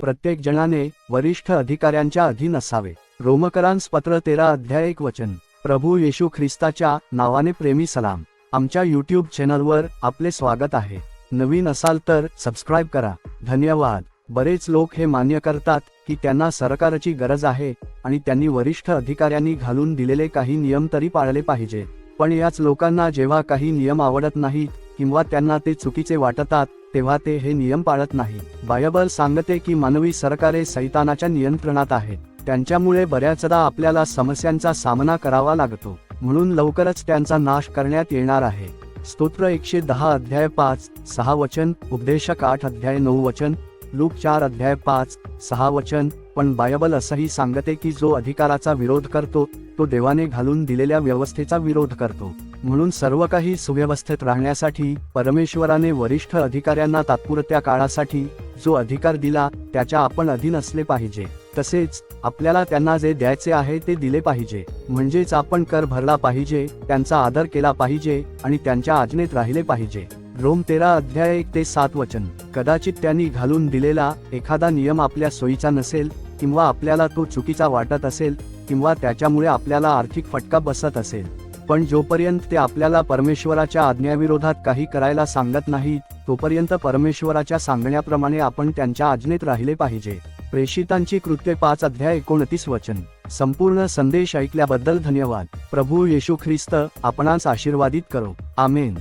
प्रत्येक जणाने वरिष्ठ अधिकाऱ्यांच्या अधीन असावे. रोमकरांस पत्र तेरा अध्याय एक वचन. प्रभू येशू ख्रिस्ताच्या नावाने प्रेमी सलाम. आमच्या यूट्यूब चॅनलवर आपले स्वागत आहे. नवीन असाल तर सबस्क्राईब करा. धन्यवाद. बरेच लोक हे मान्य करतात की त्यांना सरकारची गरज आहे आणि त्यांनी वरिष्ठ अधिकाऱ्यांनी घालून दिलेले काही नियम तरी पाळले पाहिजे. पण याच लोकांना जेव्हा काही नियम आवडत नाहीत किंवा त्यांना ते चुकीचे वाटतात तेव्हा ते हे नियम पाळत नाही बायबल सांगते की मानवी सरकारे सैतानाच्या नियंत्रणात आहेत त्यांच्यामुळे बऱ्याचदा आपल्याला समस्यांचा सामना करावा लागतो. म्हणून लवकरच त्यांचा नाश करण्यात येणार आहे. स्तोत्र एकशे दहा अध्याय पाच सहा वचन उपदेशक आठ अध्याय नऊ वचन लूक चार अध्याय पाच सहा वचन पण बायबल असंही सांगते की जो अधिकाराचा विरोध करतो तो देवाने घालून दिलेल्या व्यवस्थेचा विरोध करतो. म्हणून सर्व काही सुव्यवस्थेत राहण्यासाठी परमेश्वराने वरिष्ठ अधिकाऱ्यांना तात्पुरत्या काळासाठी जो अधिकार दिला त्याच्या आपण अधीन असले पाहिजे. तसेच आपल्याला त्यांना जे द्यायचे आहे ते दिले पाहिजे. म्हणजेच आपण कर भरला पाहिजे त्यांचा आदर केला पाहिजे आणि त्यांच्या आज्ञेत राहिले पाहिजे. रोम तेरा अध्याय एक ते सात वचन. कदाचित त्यांनी घालून दिलेला एखादा नियम आपल्या सोयीचा नसेल किंवा आपल्याला तो चुकीचा वाटत असेल किंवा त्याच्यामुळे आपल्याला आर्थिक फटका बसत असेल. पण जोपर्यंत ते आपल्याला परमेश्वराच्या आज्ञाविरोधात काही करायला सांगत नाही तोपर्यंत परमेश्वराच्या सांगण्याप्रमाणे आपण त्यांच्या आज्ञेत राहिले पाहिजे. प्रेषितांची कृत्ये पाच अध्याय एकोणतीस वचन. संपूर्ण संदेश ऐकल्याबद्दल धन्यवाद. प्रभू येशू ख्रिस्त आपणास आशीर्वादित करो. आमेन.